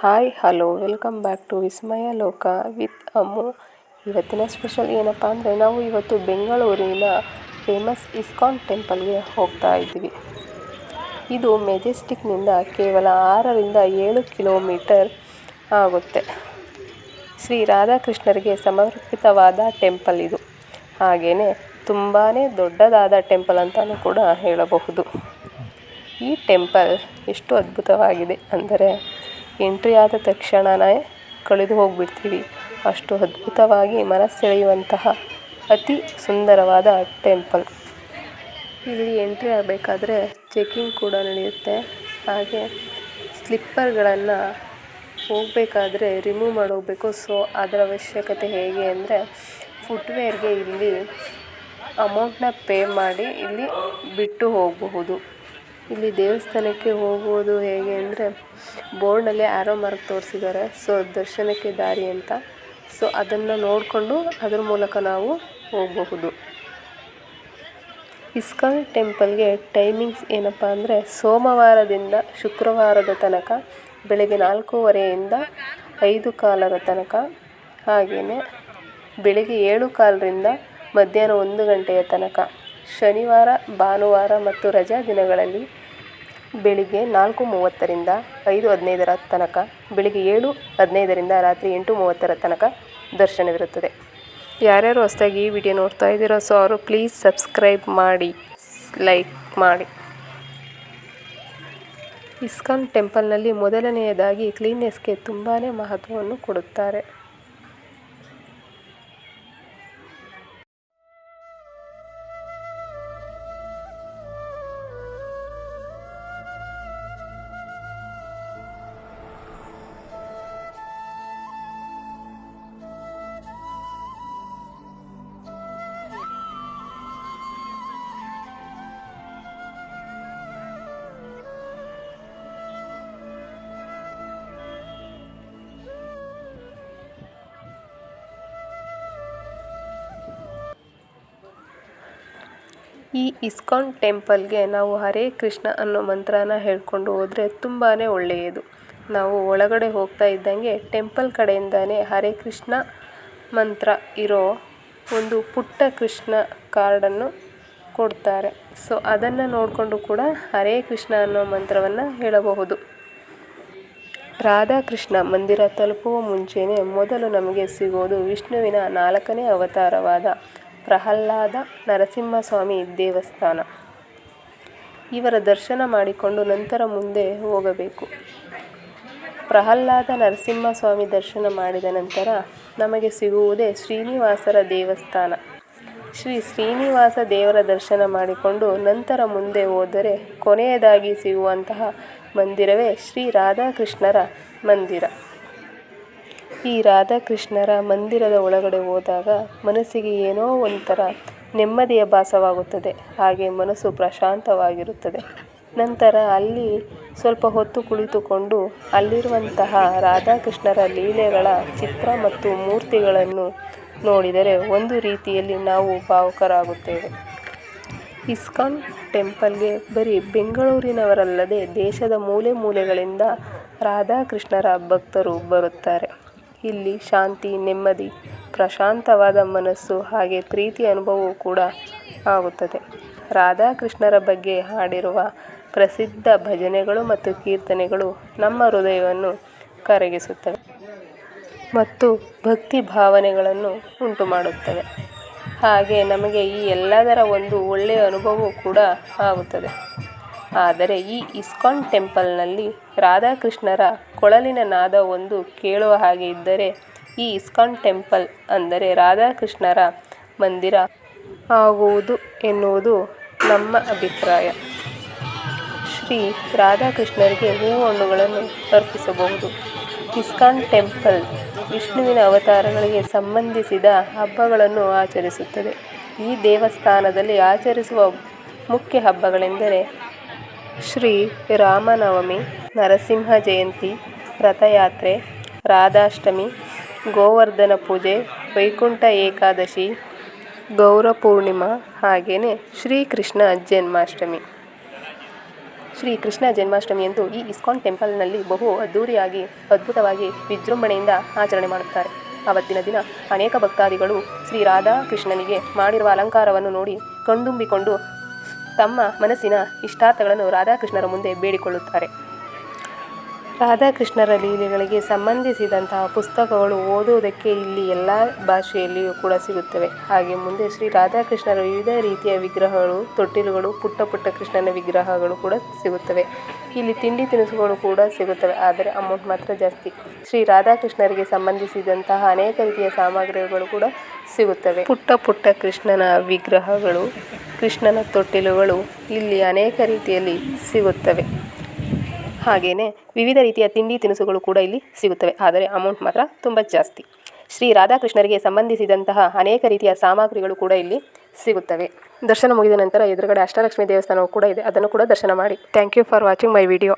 Hi, hello, welcome back to Vismaya Loka with Ammu ಇವತ್ತಿನ special ಏನಪ್ಪ ಅಂದರೆ ನಾವು ಇವತ್ತು ಬೆಂಗಳೂರಿನ ಫೇಮಸ್ ಇಸ್ಕಾನ್ ಟೆಂಪಲ್ಗೆ ಹೋಗ್ತಾ ಇದ್ದೀವಿ. ಇದು ಮೆಜೆಸ್ಟಿಕ್ನಿಂದ ಕೇವಲ ಆರರಿಂದ ಏಳು ಕಿಲೋಮೀಟರ್ ಆಗುತ್ತೆ. ಶ್ರೀ ರಾಧಾಕೃಷ್ಣರಿಗೆ ಸಮರ್ಪಿತವಾದ ಟೆಂಪಲ್ ಇದು. ಹಾಗೆಯೇ ತುಂಬಾ ದೊಡ್ಡದಾದ ಟೆಂಪಲ್ ಅಂತಲೂ ಕೂಡ ಹೇಳಬಹುದು. ಈ ಟೆಂಪಲ್ ಎಷ್ಟು ಅದ್ಭುತವಾಗಿದೆ ಅಂದರೆ ಎಂಟ್ರಿ ಆದ ತಕ್ಷಣವೇ ಕಳೆದು ಹೋಗಿಬಿಡ್ತೀವಿ. ಅಷ್ಟು ಅದ್ಭುತವಾಗಿ ಮನಸೆಳೆಯುವಂತಹ ಅತಿ ಸುಂದರವಾದ ಟೆಂಪಲ್. ಇಲ್ಲಿ ಎಂಟ್ರಿ ಆಗಬೇಕಾದ್ರೆ ಚೆಕಿಂಗ್ ಕೂಡ ನಡೆಯುತ್ತೆ. ಹಾಗೆ ಸ್ಲಿಪ್ಪರ್ಗಳನ್ನು ಹೋಗಬೇಕಾದ್ರೆ ರಿಮೂವ್ ಮಾಡೋಗಬೇಕು. ಸೊ, ಅದರ ಅವಶ್ಯಕತೆ ಹೇಗೆ ಅಂದರೆ ಫುಟ್ವೇರ್ಗೆ ಇಲ್ಲಿ ಅಮೌಂಟನ್ನ ಪೇ ಮಾಡಿ ಇಲ್ಲಿ ಬಿಟ್ಟು ಹೋಗಬಹುದು. ಇಲ್ಲಿ ದೇವಸ್ಥಾನಕ್ಕೆ ಹೋಗುವುದು ಹೇಗೆ ಅಂದರೆ ಬೋರ್ಡ್ನಲ್ಲಿ ಆರೋ ಮಾರ್ಕ್ ತೋರಿಸಿದ್ದಾರೆ. ಸೊ ದರ್ಶನಕ್ಕೆ ದಾರಿ ಅಂತ. ಸೊ ಅದನ್ನು ನೋಡಿಕೊಂಡು ಅದ್ರ ಮೂಲಕ ನಾವು ಹೋಗಬಹುದು. ಇಸ್ಕಾನ್ ಟೆಂಪಲ್ಗೆ ಟೈಮಿಂಗ್ಸ್ ಏನಪ್ಪ ಅಂದರೆ ಸೋಮವಾರದಿಂದ ಶುಕ್ರವಾರದ ತನಕ, ಬೆಳಗ್ಗೆ ನಾಲ್ಕೂವರೆಯಿಂದ ಐದು ಕಾಲರ ತನಕ ಹಾಗೆಯೇ ಬೆಳಗ್ಗೆ ಏಳು ಕಾಲರಿಂದ ಮಧ್ಯಾಹ್ನ ಒಂದು ಗಂಟೆಯ ತನಕ. ಶನಿವಾರ, ಭಾನುವಾರ ಮತ್ತು ರಜಾ ದಿನಗಳಲ್ಲಿ ಬೆಳಿಗ್ಗೆ ನಾಲ್ಕು ಮೂವತ್ತರಿಂದ ಐದು ಹದಿನೈದರ ತನಕ, ಬೆಳಿಗ್ಗೆ ಏಳು ಹದಿನೈದರಿಂದ ರಾತ್ರಿ ಎಂಟು ಮೂವತ್ತರ ತನಕ ದರ್ಶನವಿರುತ್ತದೆ. ಯಾರ್ಯಾರು ಹೊಸದಾಗಿ ಈ ವಿಡಿಯೋ ನೋಡ್ತಾ ಇದ್ದೀರೋ, ಸೊ ಅವರು ಪ್ಲೀಸ್ ಸಬ್ಸ್ಕ್ರೈಬ್ ಮಾಡಿ, ಲೈಕ್ ಮಾಡಿ. ಇಸ್ಕಾನ್ ಟೆಂಪಲ್ನಲ್ಲಿ ಮೊದಲನೆಯದಾಗಿ ಕ್ಲೀನ್ನೆಸ್ಗೆ ತುಂಬಾ ಮಹತ್ವವನ್ನು ಕೊಡುತ್ತಾರೆ. ಈ ಇಸ್ಕಾನ್ ಟೆಂಪಲ್ಗೆ ನಾವು ಹರೇ ಕೃಷ್ಣ ಅನ್ನೋ ಮಂತ್ರನ ಹೇಳ್ಕೊಂಡು ಹೋದರೆ ತುಂಬಾ ಒಳ್ಳೆಯದು. ನಾವು ಒಳಗಡೆ ಹೋಗ್ತಾ ಇದ್ದಂಗೆ ಟೆಂಪಲ್ ಕಡೆಯಿಂದನೇ ಹರೇ ಕೃಷ್ಣ ಮಂತ್ರ ಇರೋ ಒಂದು ಪುಟ್ಟ ಕೃಷ್ಣ ಕಾರ್ಡನ್ನು ಕೊಡ್ತಾರೆ. ಸೊ, ಅದನ್ನು ನೋಡಿಕೊಂಡು ಕೂಡ ಹರೇ ಕೃಷ್ಣ ಅನ್ನೋ ಮಂತ್ರವನ್ನು ಹೇಳಬಹುದು. ರಾಧಾಕೃಷ್ಣ ಮಂದಿರ ತಲುಪುವ ಮುಂಚೆಯೇ ಮೊದಲು ನಮಗೆ ಸಿಗೋದು ವಿಷ್ಣುವಿನ ನಾಲ್ಕನೇ ಅವತಾರವಾದ ಪ್ರಹ್ಲಾದ ನರಸಿಂಹಸ್ವಾಮಿ ದೇವಸ್ಥಾನ. ಇವರ ದರ್ಶನ ಮಾಡಿಕೊಂಡು ನಂತರ ಮುಂದೆ ಹೋಗಬೇಕು. ಪ್ರಹ್ಲಾದ ನರಸಿಂಹಸ್ವಾಮಿ ದರ್ಶನ ಮಾಡಿದ ನಂತರ ನಮಗೆ ಸಿಗುವುದೇ ಶ್ರೀನಿವಾಸರ ದೇವಸ್ಥಾನ. ಶ್ರೀ ಶ್ರೀನಿವಾಸ ದೇವರ ದರ್ಶನ ಮಾಡಿಕೊಂಡು ನಂತರ ಮುಂದೆ ಹೋದರೆ ಕೊನೆಯದಾಗಿ ಸಿಗುವಂತಹ ಮಂದಿರವೇ ಶ್ರೀ ರಾಧಾಕೃಷ್ಣರ ಮಂದಿರ. ಈ ರಾಧಾಕೃಷ್ಣರ ಮಂದಿರದ ಒಳಗಡೆ ಹೋದಾಗ ಮನಸ್ಸಿಗೆ ಏನೋ ಒಂಥರ ನೆಮ್ಮದಿಯ ಭಾಸವಾಗುತ್ತದೆ, ಹಾಗೆ ಮನಸ್ಸು ಪ್ರಶಾಂತವಾಗಿರುತ್ತದೆ. ನಂತರ ಅಲ್ಲಿ ಸ್ವಲ್ಪ ಹೊತ್ತು ಕುಳಿತುಕೊಂಡು ಅಲ್ಲಿರುವಂತಹ ರಾಧಾಕೃಷ್ಣರ ಲೀಲೆಗಳ ಚಿತ್ರ ಮತ್ತು ಮೂರ್ತಿಗಳನ್ನು ನೋಡಿದರೆ ಒಂದು ರೀತಿಯಲ್ಲಿ ನಾವು ಭಾವುಕರಾಗುತ್ತೇವೆ. ಇಸ್ಕಾನ್ ಟೆಂಪಲ್ಗೆ ಬರೀ ಬೆಂಗಳೂರಿನವರಲ್ಲದೆ ದೇಶದ ಮೂಲೆ ಮೂಲೆಗಳಿಂದ ರಾಧಾಕೃಷ್ಣರ ಭಕ್ತರು ಬರುತ್ತಾರೆ. ಇಲ್ಲಿ ಶಾಂತಿ, ನೆಮ್ಮದಿ, ಪ್ರಶಾಂತವಾದ ಮನಸ್ಸು ಹಾಗೆ ಪ್ರೀತಿ ಅನುಭವವೂ ಕೂಡ ಆಗುತ್ತದೆ. ರಾಧಾಕೃಷ್ಣರ ಬಗ್ಗೆ ಹಾಡಿರುವ ಪ್ರಸಿದ್ಧ ಭಜನೆಗಳು ಮತ್ತು ಕೀರ್ತನೆಗಳು ನಮ್ಮ ಹೃದಯವನ್ನು ಕರಗಿಸುತ್ತವೆ ಮತ್ತು ಭಕ್ತಿ ಭಾವನೆಗಳನ್ನು ಉಂಟು ಮಾಡುತ್ತವೆ ಹಾಗೆ ನಮಗೆ ಈ ಎಲ್ಲದರ ಒಂದು ಒಳ್ಳೆಯ ಅನುಭವವೂ ಕೂಡ ಆಗುತ್ತದೆ. ಆದರೆ ಈ ಇಸ್ಕಾನ್ ಟೆಂಪಲ್ನಲ್ಲಿ ರಾಧಾಕೃಷ್ಣರ ಕೊಳಲಿನ ನಾದ ಒಂದು ಕೇಳುವ ಹಾಗೆ ಇದ್ದರೆ ಈ ಇಸ್ಕಾನ್ ಟೆಂಪಲ್ ಅಂದರೆ ರಾಧಾಕೃಷ್ಣರ ಮಂದಿರ ಆಗುವುದು ಎನ್ನುವುದು ನಮ್ಮ ಅಭಿಪ್ರಾಯ. ಶ್ರೀ ರಾಧಾಕೃಷ್ಣರಿಗೆ ಹೂವು ಹಣ್ಣುಗಳನ್ನು ಅರ್ಪಿಸಬಹುದು. ಇಸ್ಕಾನ್ ಟೆಂಪಲ್ ವಿಷ್ಣುವಿನ ಅವತಾರಗಳಿಗೆ ಸಂಬಂಧಿಸಿದ ಹಬ್ಬಗಳನ್ನು ಆಚರಿಸುತ್ತದೆ. ಈ ದೇವಸ್ಥಾನದಲ್ಲಿ ಆಚರಿಸುವ ಮುಖ್ಯ ಹಬ್ಬಗಳೆಂದರೆ ಶ್ರೀ ರಾಮನವಮಿ ನರಸಿಂಹ ಜಯಂತಿ, ರಥಯಾತ್ರೆ, ರಾಧಾಷ್ಟಮಿ, ಗೋವರ್ಧನ ಪೂಜೆ, ವೈಕುಂಠ ಏಕಾದಶಿ, ಗೌರ ಪೂರ್ಣಿಮಾ ಹಾಗೆಯೇ ಶ್ರೀಕೃಷ್ಣ ಜನ್ಮಾಷ್ಟಮಿ. ಶ್ರೀ ಕೃಷ್ಣ ಜನ್ಮಾಷ್ಟಮಿಯಂದು ಈ ಇಸ್ಕಾನ್ ಟೆಂಪಲ್ನಲ್ಲಿ ಬಹು ಅದ್ಧೂರಿಯಾಗಿ ಅದ್ಭುತವಾಗಿ ವಿಜೃಂಭಣೆಯಿಂದ ಆಚರಣೆ ಮಾಡುತ್ತಾರೆ. ಆವತ್ತಿನ ದಿನ ಅನೇಕ ಭಕ್ತಾದಿಗಳು ಶ್ರೀ ರಾಧಾ ಕೃಷ್ಣನಿಗೆ ಮಾಡಿರುವ ಅಲಂಕಾರವನ್ನು ನೋಡಿ ಕಣ್ತುಂಬಿಕೊಂಡು ತಮ್ಮ ಮನಸ್ಸಿನ ಇಷ್ಟಾರ್ಥಗಳನ್ನು ರಾಧಾಕೃಷ್ಣರ ಮುಂದೆ ಬೇಡಿಕೊಳ್ಳುತ್ತಾರೆ. ರಾಧಾಕೃಷ್ಣರ ಲೀಲೆಗಳಿಗೆ ಸಂಬಂಧಿಸಿದಂತಹ ಪುಸ್ತಕಗಳು ಓದುವುದಕ್ಕೆ ಇಲ್ಲಿ ಎಲ್ಲ ಭಾಷೆಯಲ್ಲಿಯೂ ಕೂಡ ಸಿಗುತ್ತವೆ. ಹಾಗೆ ಮುಂದೆ ಶ್ರೀ ರಾಧಾಕೃಷ್ಣರ ವಿವಿಧ ರೀತಿಯ ವಿಗ್ರಹಗಳು, ತೊಟ್ಟಿಲುಗಳು, ಪುಟ್ಟ ಪುಟ್ಟ ಕೃಷ್ಣನ ವಿಗ್ರಹಗಳು ಕೂಡ ಸಿಗುತ್ತವೆ. ಇಲ್ಲಿ ತಿಂಡಿ ತಿನಿಸುಗಳು ಕೂಡ ಸಿಗುತ್ತವೆ, ಆದರೆ ಅಮೌಂಟ್ ಮಾತ್ರ ಜಾಸ್ತಿ. ಶ್ರೀ ರಾಧಾಕೃಷ್ಣರಿಗೆ ಸಂಬಂಧಿಸಿದಂತಹ ಅನೇಕ ರೀತಿಯ ಸಾಮಗ್ರಿಗಳು ಕೂಡ ಸಿಗುತ್ತವೆ. ಪುಟ್ಟ ಪುಟ್ಟ ಕೃಷ್ಣನ ವಿಗ್ರಹಗಳು, ಕೃಷ್ಣನ ತೊಟ್ಟಿಲುಗಳು ಇಲ್ಲಿ ಅನೇಕ ರೀತಿಯಲ್ಲಿ ಸಿಗುತ್ತವೆ. ಹಾಗೆಯೇ ವಿವಿಧ ರೀತಿಯ ತಿಂಡಿ ತಿನಿಸುಗಳು ಕೂಡ ಇಲ್ಲಿ ಸಿಗುತ್ತವೆ. ಆದರೆ ಅಮೌಂಟ್ ಮಾತ್ರ ತುಂಬ ಜಾಸ್ತಿ. ಶ್ರೀ ರಾಧಾಕೃಷ್ಣರಿಗೆ ಸಂಬಂಧಿಸಿದಂತಹ ಅನೇಕ ರೀತಿಯ ಸಾಮಗ್ರಿಗಳು ಕೂಡ ಇಲ್ಲಿ ಸಿಗುತ್ತವೆ. ದರ್ಶನ ಮುಗಿದ ನಂತರ ಎದುರುಗಡೆ ಅಷ್ಟಲಕ್ಷ್ಮಿ ದೇವಸ್ಥಾನವು ಕೂಡ ಇದೆ. ಅದನ್ನು ಕೂಡ ದರ್ಶನ ಮಾಡಿ. Thank you for watching my video